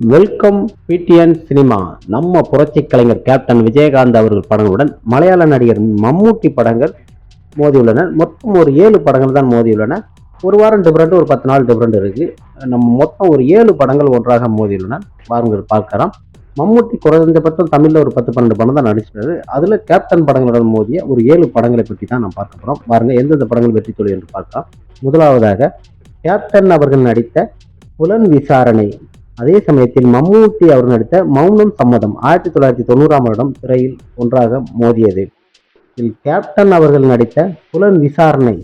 Welcome PTN cinema நம்ம புரட்சி கலைஞர் captain Vijayakanth அவர்கள் படங்களுடன் மலையாள நடிகர் மம்மூட்டி படங்கள் மோதியுள்ளன. மொத்தம் ஒரு ஏழு படங்கள் தான் மோதியுள்ளன. ஒரு வாரம் டிஃப்ரெண்ட் ஒரு பத்து நாள் டிஃப்ரெண்ட் இருக்கு. நம்ம மொத்தம் ஒரு ஏழு படங்கள் ஒன்றாக மோதியுள்ளன. பாருங்கள் பார்க்கலாம். மம்மூட்டி குறைந்தபட்சம் தமிழில் ஒரு பத்து பன்னெண்டு படம் தான் நடிச்சிருக்காரு. அதில் கேப்டன் படங்களுடன் மோதிய ஒரு ஏழு படங்களை பற்றி தான் நாம் பார்க்க போகிறோம் பாருங்கள் எந்தெந்த படங்கள் வெற்றி தோல்வி என்று பார்க்கலாம். முதலாவதாக கேப்டன் அவர்கள் நடித்த புலன் விசாரணை. அதே சமயத்தில் மம்மூட்டி அவர் நடித்த மௌனம் சம்மதம் ஆயிரத்தி தொள்ளாயிரத்தி தொண்ணூறாம் வருடம் திரையில் ஒன்றாக மோதியது. இதில் கேப்டன் அவர்கள் நடித்த புலன் விசாரணை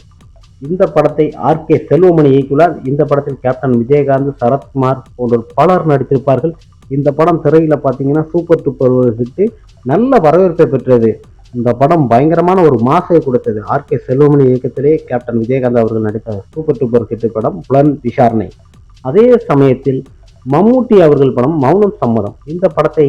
இந்த படத்தை ஆர். கே. செல்வமணி இயக்கியுள்ளார். இந்த படத்தில் கேப்டன் விஜயகாந்த் சரத்குமார் போன்ற பலர் நடித்திருப்பார்கள். இந்த படம் திரையில் பார்த்தீங்கன்னா சூப்பர் டூப்பர் ஹிட்டு நல்ல வரவேற்பை பெற்றது. இந்த படம் பயங்கரமான ஒரு மாசை கொடுத்தது. ஆர். கே. செல்வமணி இயக்கத்திலே கேப்டன் விஜயகாந்த் அவர்கள் நடித்த சூப்பர் டூப்பர் ஹிட் படம் புலன் விசாரணை. அதே சமயத்தில் மம்முட்டி அவர்கள் படம் மௌனம் சம்மதம். இந்த படத்தை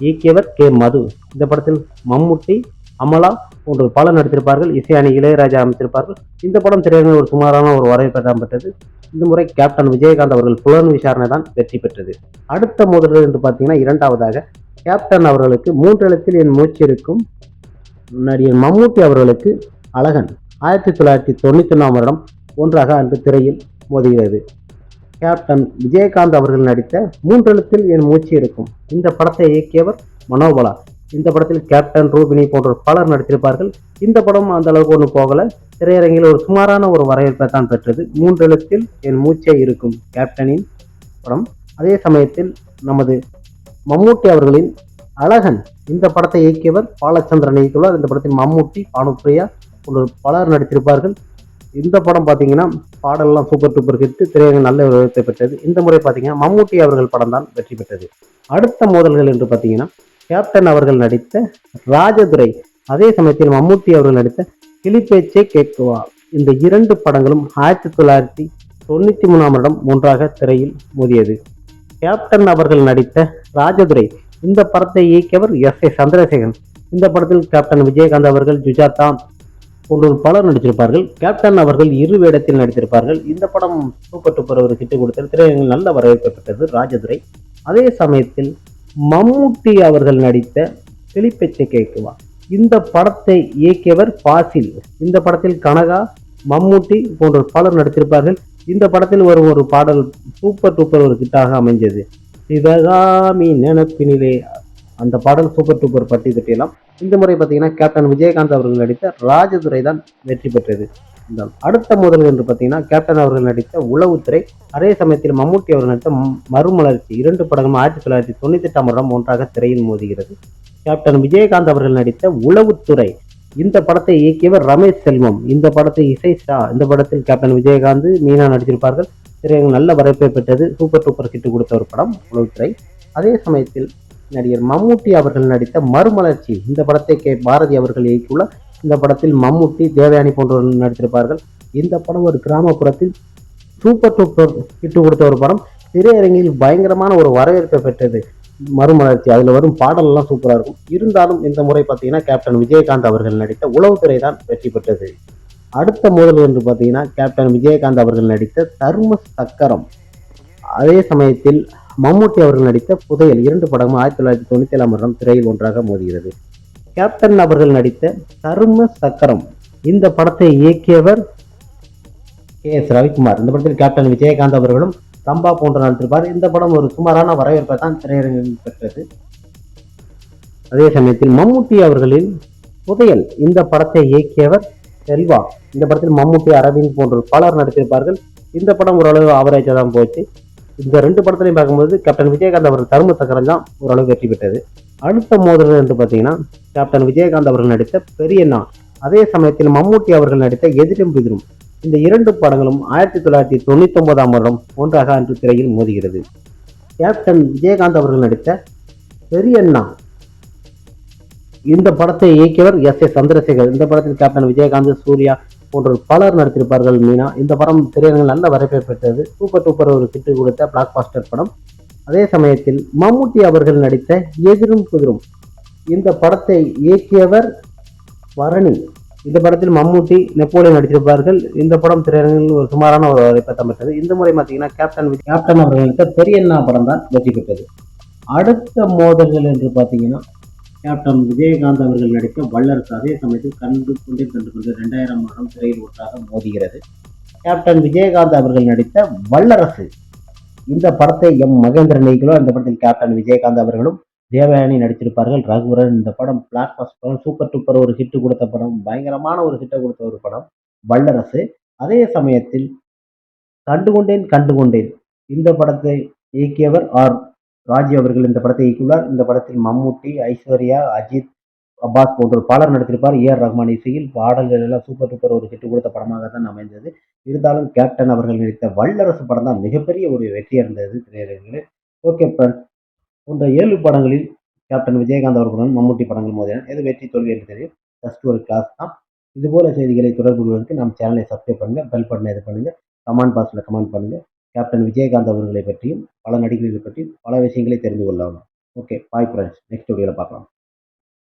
இயக்கியவர் கே. மது. இந்த படத்தில் மம்முட்டி அமலா போன்ற பலர் நடித்திருப்பார்கள். இசையானி இளையராஜா அமைத்திருப்பார்கள். இந்த படம் திரையரங்கில் ஒரு சுமாரான ஒரு வரவேற்பை தான் பெற்றது. இந்த முறை கேப்டன் விஜயகாந்த் அவர்கள் புலன் விசாரணை தான் வெற்றி பெற்றது. அடுத்த முதல்வர் என்று பார்த்தீங்கன்னா இரண்டாவதாக கேப்டன் அவர்களுக்கு மூன்றெழுத்தில் என் மூச்சு இருக்கும் நடிகர் மம்மூட்டி அவர்களுக்கு அழகன். ஆயிரத்தி தொள்ளாயிரத்தி தொண்ணூற்றி ஒன்றாம் வருடம் ஒன்றாக அன்று திரையில் மோதுகிறது. கேப்டன் விஜயகாந்த் அவர்கள் நடித்த மூன்றெழுத்தில் என் மூச்சு இருக்கும். இந்த படத்தை இயக்கியவர் மனோபலா. இந்த படத்தில் கேப்டன் ரூபினி போன்ற பலர் நடித்திருப்பார்கள். இந்த படம் அந்த அளவுக்கு ஒன்றும் போகல. திரையரங்கில் ஒரு சுமாரான ஒரு வரவேற்பை தான் பெற்றது. மூன்றெழுத்தில் என் மூச்சே இருக்கும் கேப்டனின் படம். அதே சமயத்தில் நமது மம்மூட்டி அவர்களின் அழகன். இந்த படத்தை இயக்கியவர் பாலச்சந்திரன் இயக்கியுள்ளார் இந்த படத்தில் மம்மூட்டி பானுப்பிரியா போன்ற பலர் நடித்திருப்பார்கள். இந்த படம் பார்த்தீங்கன்னா பாடல்லாம் சூப்பர் டூப்பர் ஹிட் திரையரங்கு நல்ல வரவேற்பை பெற்றது. இந்த முறை பார்த்தீங்கன்னா மம்முட்டி அவர்கள் படம் தான் வெற்றி பெற்றது. அடுத்த மோதல்கள் என்று பார்த்தீங்கன்னா கேப்டன் அவர்கள் நடித்த ராஜதுரை அதே சமயத்தில் மம்முட்டி அவர்கள் நடித்த கிளிப்பேச்சே கேட்குவா. இந்த இரண்டு படங்களும் ஆயிரத்தி தொள்ளாயிரத்தி தொண்ணூற்றி மூணாம் வருடம் ஒன்றாக திரையில் மோதியது. கேப்டன் அவர்கள் நடித்த ராஜதுரை இந்த படத்தை இயக்கியவர் எஸ் ஏ சந்திரசேகரன். இந்த படத்தில் கேப்டன் விஜயகாந்த் அவர்கள் ஜுஜாதா போன்றோர் பலர் நடித்திருப்பார்கள். கேப்டன் அவர்கள் இரு வேடத்தில் நடித்திருப்பார்கள். இந்த படம் சூப்பர் டூப்பர் ஒரு கிட்டு கொடுத்தது. திரையரங்கில் நல்ல வரவேற்பை பெற்றது ராஜதுரை. அதே சமயத்தில் மம்முட்டி அவர்கள் நடித்த தெளிப்பெச்சை கேட்குவார் இந்த படத்தை இயக்கியவர் பாசில். இந்த படத்தில் கனகா மம்முட்டி போன்ற பலர் நடித்திருப்பார்கள். இந்த படத்தில் வரும் ஒரு பாடல் சூப்பர் டூப்பர் ஒரு கிட்டாக அமைஞ்சது. சிவகாமி நினப்பினிலே அந்த பாடல் சூப்பர் டூப்பர் பட்டி கட்டியெல்லாம் இந்த முறை பார்த்தீங்கன்னா கேப்டன் விஜயகாந்த் அவர்கள் நடித்த ராஜதுரை தான் வெற்றி பெற்றது. இந்த அடுத்த முதல் என்று பார்த்தீங்கன்னா கேப்டன் அவர்கள் நடித்த உளவுத்துறை அதே சமயத்தில் மம்மூட்டி அவர்கள் நடித்த மறுமலர்ச்சி இரண்டு படங்களும் ஆயிரத்தி தொள்ளாயிரத்தி தொண்ணூத்தி எட்டாம் வருடம் ஒன்றாக திரையில் மோதுகிறது. கேப்டன் விஜயகாந்த் அவர்கள் நடித்த உளவுத்துறை இந்த படத்தை இயக்கியவர் ரமேஷ் செல்வம். இந்த படத்தை இசை ஷா இந்த படத்தில் கேப்டன் விஜயகாந்த் மீனா நடித்திருப்பார்கள் திரையரங்கு நல்ல வரவேற்பை பெற்றது. சூப்பர் டூப்பர் ஹிட் கொடுத்த ஒரு படம் உளவுத்துறை. அதே சமயத்தில் நடிகர் மம்முட்டி அவர்கள் நடித்த மறுமலர்ச்சி. இந்த படத்தை கே பாரதி அவர்கள் இயக்கியுள்ள இந்த படத்தில் மம்முட்டி தேவயானி போன்றவர்கள் நடித்திருப்பார்கள். இந்த படம் ஒரு கிராமப்புறத்தில் சூப்பர் டூப்பர் ஹிட் கொடுத்த ஒரு படம். திரையரங்கில் பயங்கரமான ஒரு வரவேற்பை பெற்றது மறுமலர்ச்சி. அதில் வரும் பாடலெல்லாம் சூப்பராக இருக்கும். இருந்தாலும் இந்த முறை பார்த்தீங்கன்னா கேப்டன் விஜயகாந்த் அவர்கள் நடித்த உளவுத்துறை தான் வெற்றி பெற்றது. அடுத்த முதல் என்று பார்த்தீங்கன்னா கேப்டன் விஜயகாந்த் அவர்கள் நடித்த தர்ம சக்கரம். அதே சமயத்தில் மம்முட்டி அவர்கள் நடித்த புதையல் இரண்டு படமும் ஆயிரத்தி தொள்ளாயிரத்தி தொண்ணூத்தி ஏழாம் வருடம் திரையில் ஒன்றாக மோதுகிறது. கேப்டன் அவர்கள் நடித்த தரும சக்கரம் இந்த படத்தை இயக்கியவர் கே எஸ் ரவிக்குமார். இந்த படத்தில் கேப்டன் விஜயகாந்த் அவர்களும் ரம்பா போன்ற நடித்திருப்பார். இந்த படம் ஒரு சுமாரான வரவேற்பை தான் திரையரங்கில் பெற்றது. அதே சமயத்தில் மம்முட்டி அவர்களின் புதையல் இந்த படத்தை இயக்கியவர் செல்வா. இந்த படத்தில் மம்முட்டி அரவிந்த் போன்ற பலர் நடித்திருப்பார்கள். இந்த படம் ஓரளவு ஆவரேஜாக தான் போச்சு. இந்த ரெண்டு படத்துலையும் பார்க்கும்போது கேப்டன் விஜயகாந்த் அவர்கள் தர்ம சக்கரம் தான் ஓரளவு வெற்றி பெற்றது. அடுத்த மோதல் என்று பார்த்தீங்கன்னா கேப்டன் விஜயகாந்த் அவர்கள் நடித்த பெரியண்ணா அதே சமயத்தில் மம்மூட்டி அவர்கள் நடித்த எதிரும் பிதிரும். இந்த இரண்டு படங்களும் ஆயிரத்தி தொள்ளாயிரத்தி தொண்ணூத்தி ஒன்பதாம் வருடம் ஒன்றாக அன்று திரையில் மோதுகிறது. கேப்டன் விஜயகாந்த் அவர்கள் நடித்த பெரியண்ணா இந்த படத்தை இயக்கியவர் எஸ் ஏ சந்திரசேகர். இந்த படத்தில் கேப்டன் விஜயகாந்த் சூர்யா போன்ற பலர் நடித்திருப்பார்கள் மீனா. இந்த படம் திரையரங்கில் நல்ல வரவேற்பை பெற்றது. சூப்பர் டூப்பர் ஒரு கிட்டு கொடுத்த பிளாக் பாஸ்டர் படம். அதே சமயத்தில் மம்முட்டி அவர்கள் நடித்த எதிரும் குதிரும் இந்த படத்தை இயக்கியவர் பரணி இந்த படத்தில் மம்முட்டி நெப்போலியன் நடித்திருப்பார்கள். இந்த படம் திரையரங்கில் ஒரு சுமாரான ஒரு வரவேற்பை பெற்றது இந்த முறை பார்த்தீங்கன்னா கேப்டன் கேப்டன் அவர்கள் நடித்த பெரியண்ணா படம் தான் வெற்றி பெற்றது. அடுத்த மோதல்கள் என்று பார்த்தீங்கன்னா கேப்டன் விஜயகாந்த் அவர்கள் நடித்த வல்லரசு அதே சமயத்தில் கண்டு கொண்டே கண்டு கொண்டு ரெண்டாயிரம் வருடம் திரையில் ஒன்றாக மோதுகிறது. கேப்டன் விஜயகாந்த் அவர்கள் நடித்த வல்லரசு இந்த படத்தை எம் மகேந்திரன் நீங்களோ இந்த படத்தில் கேப்டன் விஜயகாந்த் அவர்களும் தேவயானி நடித்திருப்பார்கள். ரகுவரன் இந்த படம் பிளாக் பாஸ் படம் சூப்பர் டூப்பர் ஒரு ஹிட் கொடுத்த படம் பயங்கரமான ஒரு ஹிட்டை கொடுத்த ஒரு படம் வல்லரசு அதே சமயத்தில் கண்டுகொண்டேன் கண்டுகொண்டேன் இந்த படத்தை இயக்கியவர் ஆர். ராஜி அவர்கள் இந்த படத்தை இயக்கியுள்ளார். இந்த படத்தில் மம்முட்டி ஐஸ்வர்யா அஜித் அப்பாஸ் போன்ற பாடல் நடித்திருப்பார். ஏ ஆர் ரஹ்மான் இசையில் பாடல்கள் எல்லாம் சூப்பர் டூப்பர் ஒரு கெட்டு கொடுத்த படமாக தான் அமைந்தது. இருந்தாலும் கேப்டன் அவர்கள் நடித்த வல்லரசு படம் தான் மிகப்பெரிய ஒரு வெற்றியாக இருந்தது திரையரங்கில். ஓகே ஃப்ரெண்ட்ஸ் போன்ற ஏழு படங்களில் கேப்டன் விஜயகாந்த் அவர்களுடன் மம்முட்டி படங்கள் மோதினர். எது வெற்றி தோல்வி என்று தெரியும். ஜஸ்ட் ஒரு கிளாஸ் தான். இதுபோல செய்திகளை தொடர்பு கொள்வதற்கு நம்ம சேனலை சப்ஸ்கிரைப் பண்ணுங்கள் பெல் பட்டனை இது பண்ணுங்கள் கமெண்ட் பாக்ஸில் கமெண்ட் பண்ணுங்கள் கேப்டன் விஜயகாந்த் அவர்களை பற்றியும் பல நடிகர்களை பற்றியும் பல விஷயங்களை தெரிந்து கொள்ளலாம். ஓகே பாய் ஃப்ரெண்ட்ஸ் நெக்ஸ்ட் வீடியோவில் பார்க்கலாம்.